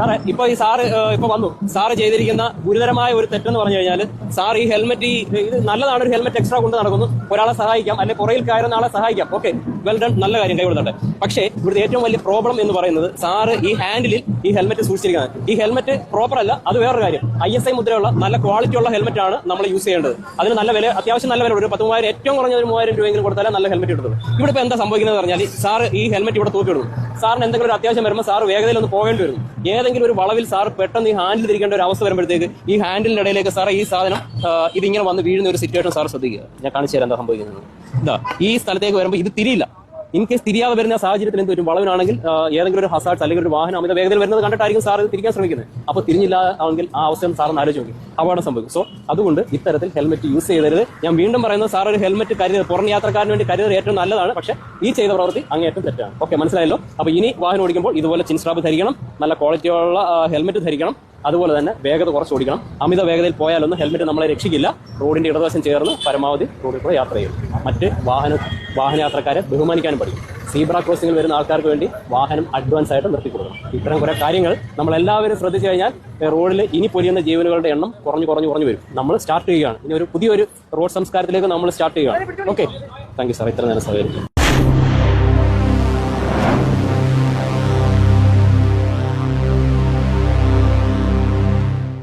സാറേ ഇപ്പൊ ഈ സാറ് ഇപ്പൊ വന്നു. സാറ് ചെയ്തിരിക്കുന്ന ഗുരുതരമായ ഒരു തെറ്റെന്ന് പറഞ്ഞു കഴിഞ്ഞാൽ സാർ ഈ ഹെൽമെറ്റ് ഈ ഇത് നല്ലതാണ് ഒരു ഹെൽമെറ്റ് എക്സ്ട്രാ കൊണ്ട് നടക്കുന്നു. ഒരാളെ സഹായിക്കാം അല്ലെ പുറയിൽ കയറുന്ന ആളെ സഹായിക്കാം. ഓക്കെ വെൽ ഡൺ നല്ല കാര്യം കൈവിടുന്നുണ്ട് പക്ഷേ ഇവിടുത്തെ ഏറ്റവും വലിയ പ്രോബ്ലം എന്ന് പറയുന്നത് സാറ് ഈ ഹാൻഡിലിൽ ഈ ഹെൽമെറ്റ് സൂക്ഷിച്ചിരിക്കുന്നത്. ഈ ഹെൽമെറ്റ് പ്രോപ്പർ അല്ല അത് വേറൊരു കാര്യം. ഐ എസ് ഐ മുദ്രയുള്ള നല്ല ക്വാളിറ്റി ഉള്ള ഹെൽമെറ്റ് ആണ് നമ്മൾ യൂസ് ചെയ്യേണ്ടത്. അതിന് നല്ല വില അത്യാവശ്യം നല്ല വില ഒരു പത്ത് മൂവായിരം ഏറ്റവും കുറഞ്ഞ ഒരു മൂവായിരം രൂപയെങ്കിലും കൊടുത്താലേ നല്ല ഹെൽമെറ്റ് കിട്ടുന്നത് ഇവിടെ ഇപ്പോൾ എന്താ സംഭവിക്കുന്നത് പറഞ്ഞാൽ സാർ ഈ ഹെൽമെറ്റ് ഇവിടെ തൂക്കിയിടുന്നു സാറിന് എന്തെങ്കിലും ഒരു അത്യാവശ്യം വരുമ്പോൾ സാർ വേഗതയിൽ ഒന്ന് പോകേണ്ടി വരുന്നു ഏതെങ്കിലും ഒരു വളവിൽ സാർ പെട്ടെന്ന് ഈ ഹാൻഡിൽ തിരിക്കേണ്ട ഒരു അവസ്ഥ വരുമ്പോഴത്തേക്ക് ഈ ഹാൻഡിലിന്റെ ഇടയിലേക്ക് സാർ ഈ സാധനം ഇതിങ്ങനെ വന്ന് വീഴുന്ന ഒരു സിറ്റുവേഷൻ സാർ ശ്രദ്ധിക്കുക. ഞാൻ കാണിച്ചു തരാം എന്താ സംഭവിക്കുന്നത്. എന്താ ഈ സ്ഥലത്തേക്ക് വരുമ്പോൾ ഇത് തിരിയില്ല. ഇൻ കേസ് തിരിയാതെ വരുന്ന സാഹചര്യത്തിൽ എന്ത് വരും വളവിനാണെങ്കിൽ ഏതെങ്കിലും ഒരു ഹസാർട്സ് അല്ലെങ്കിൽ ഒരു വാഹനം അമിത വേഗതയിൽ വരുന്നത് കണ്ടിട്ടായിരിക്കും സാർ ഇത് തിരിക്കാൻ ശ്രമിക്കുന്നത്. അപ്പോൾ തിരിഞ്ഞില്ല ആണെങ്കിൽ ആ അവസരം സാർ ഒന്ന് ആലോചിച്ച് നോക്കി. അപകടം സംഭവിക്കും. സോ അതുകൊണ്ട് ഇത്തരത്തിൽ ഹെൽമെറ്റ് യൂസ് ചെയ്തരുത് ഞാൻ വീണ്ടും പറയുന്നത് സാർ ഒരു ഹെൽമെറ്റ് കരുതൽ പുറം യാത്രക്കാരന് വേണ്ടി കരുതൽ ഏറ്റവും നല്ലതാണ്. പക്ഷേ ഈ ചെയ്ത പ്രവൃത്തി അങ്ങേയറ്റം തെറ്റാണ്. ഓക്കെ മനസ്സിലായല്ലോ? അപ്പോൾ ഇനി വാഹനം ഓടിക്കുമ്പോൾ ഇതുപോലെ ചിൻസ്ട്രാപ്പ് ധരിക്കണം. നല്ല ക്വാളിറ്റിയുള്ള ഹെൽമെറ്റ് ധരിക്കണം. അതുപോലെ തന്നെ വേഗത കുറച്ച് ഓടിക്കണം. അമിത വേഗതയിൽ പോയാലൊന്നും ഹെൽമെറ്റ് നമ്മളെ രക്ഷിക്കില്ല. റോഡിന്റെ ഇടതുവശം ചേർന്ന് പരമാവധി റോഡിൽ കൂടെ യാത്ര ചെയ്യും മറ്റ് വാഹന വാഹനയാത്രക്കാരെ ബഹുമാനിക്കാനും പഠിക്കും. സീബ്ര ക്രോസിംഗിൽ വരുന്ന ആൾക്കാർക്ക് വേണ്ടി വാഹനം അഡ്വാൻസ് ആയിട്ട് നിർത്തി കൊടുക്കണം. ഇത്തരം കുറെ കാര്യങ്ങൾ നമ്മൾ എല്ലാവരും ശ്രദ്ധിച്ചു കഴിഞ്ഞാൽ റോഡിൽ ഇനി പൊലിയുന്ന ജീവനുകളുടെ എണ്ണം കുറഞ്ഞു കുറഞ്ഞു കുറഞ്ഞു വരും. നമ്മൾ സ്റ്റാർട്ട് ചെയ്യുകയാണ്. ഇനി ഒരു പുതിയൊരു റോഡ് സംസ്കാരത്തിലേക്ക് നമ്മൾ സ്റ്റാർട്ട് ചെയ്യുകയാണ്. ഓക്കെ താങ്ക് യു സാർ ഇത്ര നേരം സഹകരിക്കും